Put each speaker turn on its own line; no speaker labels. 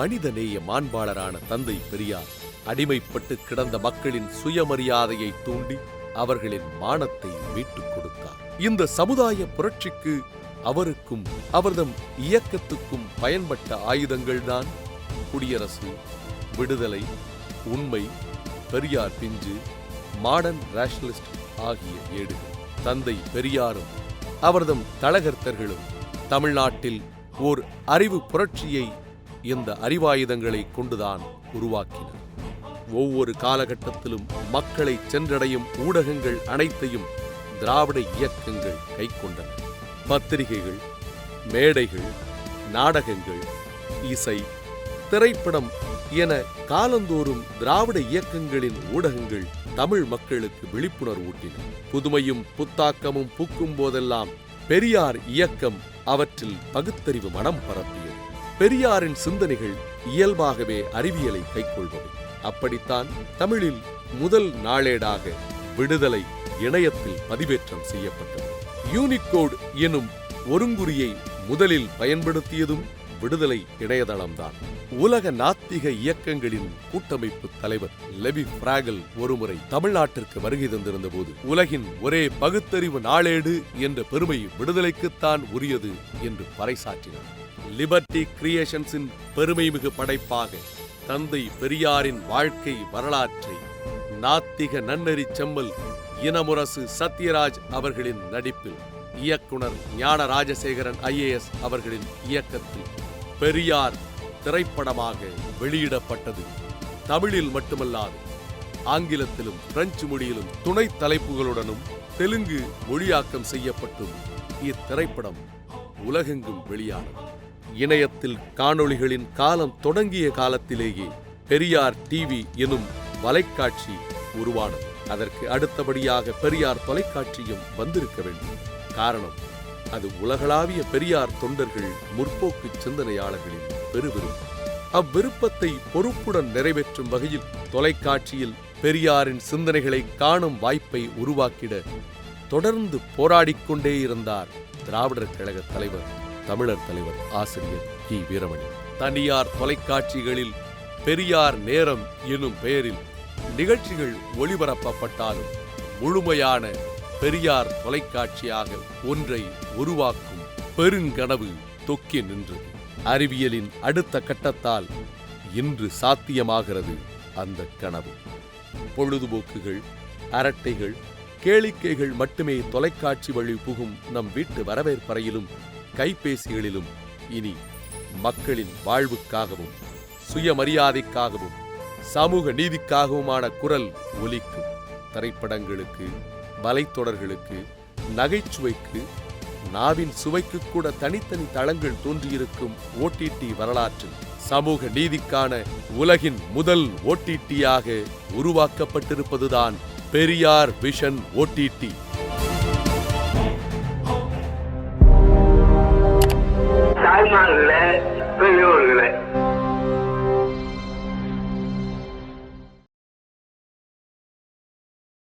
மனிதநேய மாண்பாளரான தந்தை பெரியார் அடிமைப்பட்டு கிடந்த மக்களின் சுயமரியாதையை தூண்டி அவர்களின் மானத்தை மீட்டுக் கொடுத்தார். இந்த சமுதாய புரட்சிக்கு அவருக்கும் அவர்தம் இயக்கத்துக்கும் பயன்பட்ட ஆயுதங்கள்தான் குடியரசு விடுதலை உண்மை பெரியார் பிஞ்சு மாடர்ன் ரேஷனலிஸ்ட் ஆகிய ஏடுகள். தந்தை பெரியாரும் அவர்தம் தளகர்த்தர்களும் தமிழ்நாட்டில் ஓர் அறிவு புரட்சியை இந்த அறிவாயுதங்களை கொண்டுதான் உருவாக்கின. ஒவ்வொரு காலகட்டத்திலும் மக்களை சென்றடையும் ஊடகங்கள் அனைத்தையும் திராவிட இயக்கங்கள் கைக்கொண்டன. பத்திரிகைகள் மேடைகள் நாடகங்கள் இசை திரைப்படம் என காலந்தோறும் திராவிட இயக்கங்களின் ஊடகங்கள் தமிழ் மக்களுக்கு விழிப்புணர்வூட்டின புதுமையும் புத்தாக்கமும் பூக்கும் போதெல்லாம் பெரியார் இயக்கம் அவற்றில் பகுத்தறிவு மனம் பரப்பியது. பெரியாரின் சிந்தனைகள் இயல்பாகவே அறிவியலை கைக்கொள்பவை. அப்படித்தான் தமிழில் முதல் நாளேடாக விடுதலை இணையத்தில் பதிவேற்றம் செய்யப்பட்டது. யூனிகோட் எனும் ஒருங்குறியை முதலில் பயன்படுத்தியதும் விடுதலை இணையதளம்தான். உலக நாத்திக இயக்கங்களின் கூட்டமைப்பு தலைவர் லெபி பிராகல் ஒருமுறை தமிழ்நாட்டிற்கு வருகை தந்திருந்த போது உலகின் ஒரே பகுத்தறிவு நாளேடு என்ற பெருமை விடுதலைக்குத்தான் உரியது என்று பறைசாற்றினார். லிபர்டி கிரியேஷன்ஸின் பெருமைமிகு படைப்பாக தந்தை பெரியாரின் வாழ்க்கை வரலாற்றை நாத்திக நன்னெறி செம்மல் இனமுரசு சத்யராஜ் அவர்களின் நடிப்பில் இயக்குனர் ஞான ராஜசேகரன் ஐஏஎஸ் அவர்களின் இயக்கத்தில் பெரியார் திரைப்படமாக வெளியிடப்பட்டது. தமிழில் மட்டுமல்லாது ஆங்கிலத்திலும் பிரெஞ்சு மொழியிலும் துணை தலைப்புகளுடனும் தெலுங்கு மொழியாக்கம் செய்யப்பட்டும் இத்திரைப்படம் உலகெங்கும் வெளியானது. இணையத்தில் காணொளிகளின் காலம் தொடங்கிய காலத்திலேயே பெரியார் டிவி எனும் வலைக்காட்சி உருவானது. அதற்கு அடுத்தபடியாக பெரியார் தொலைக்காட்சியும் வந்திருக்க வேண்டும். காரணம் அது உலகளாவிய பெரியார் தொண்டர்கள் முற்போக்கு சிந்தனையாளர்களின் பெருவிருப்பம். அவ்விருப்பத்தை பொறுப்புடன் நிறைவேற்றும் வகையில் தொலைக்காட்சியில் பெரியாரின் சிந்தனைகளை காணும் வாய்ப்பை உருவாக்கிட தொடர்ந்து போராடிக்கொண்டே இருந்தார் திராவிடர் கழக தலைவர் தமிழர் தலைவர் ஆசிரியர் கி. வீரமணி. தனியார் தொலைக்காட்சிகளில் பெரியார் நேரம் எனும் பெயரில் நிகழ்ச்சிகள் ஒளிபரப்பப்பட்டாலும் முழுமையான பெரியார் தொலைக்காட்சியாக ஒன்றை உருவாக்கும் பெருங்கனவு தொக்கி நின்றது. அறிவியலின் அடுத்த கட்டத்தால் இன்று சாத்தியமாகிறது அந்த கனவு. பொழுதுபோக்குகள் அரட்டைகள் கேளிக்கைகள் மட்டுமே தொலைக்காட்சி வழி புகும் நம் வீட்டு வரவேற்பறையிலும் கைபேசிகளிலும் இனி மக்களின் வாழ்வுக்காகவும் சுயமரியாதைக்காகவும் சமூக நீதிக்காகவுமான குரல் ஒலிக்கும் திரைப்படங்களுக்கு வலைத்தொடர்களுக்கு நகைச்சுவைக்கு நாவின் சுவைக்கு கூட தனித்தனி தளங்கள் தோன்றியிருக்கும் ஓடிடி வரலாற்றில் சமூக நீதிக்கான உலகின் முதல் ஓடிடியாக உருவாக்கப்பட்டிருப்பதுதான் பெரியார் விஷன் ஓடிடி
தாய்மார்களே பெரியோர்களே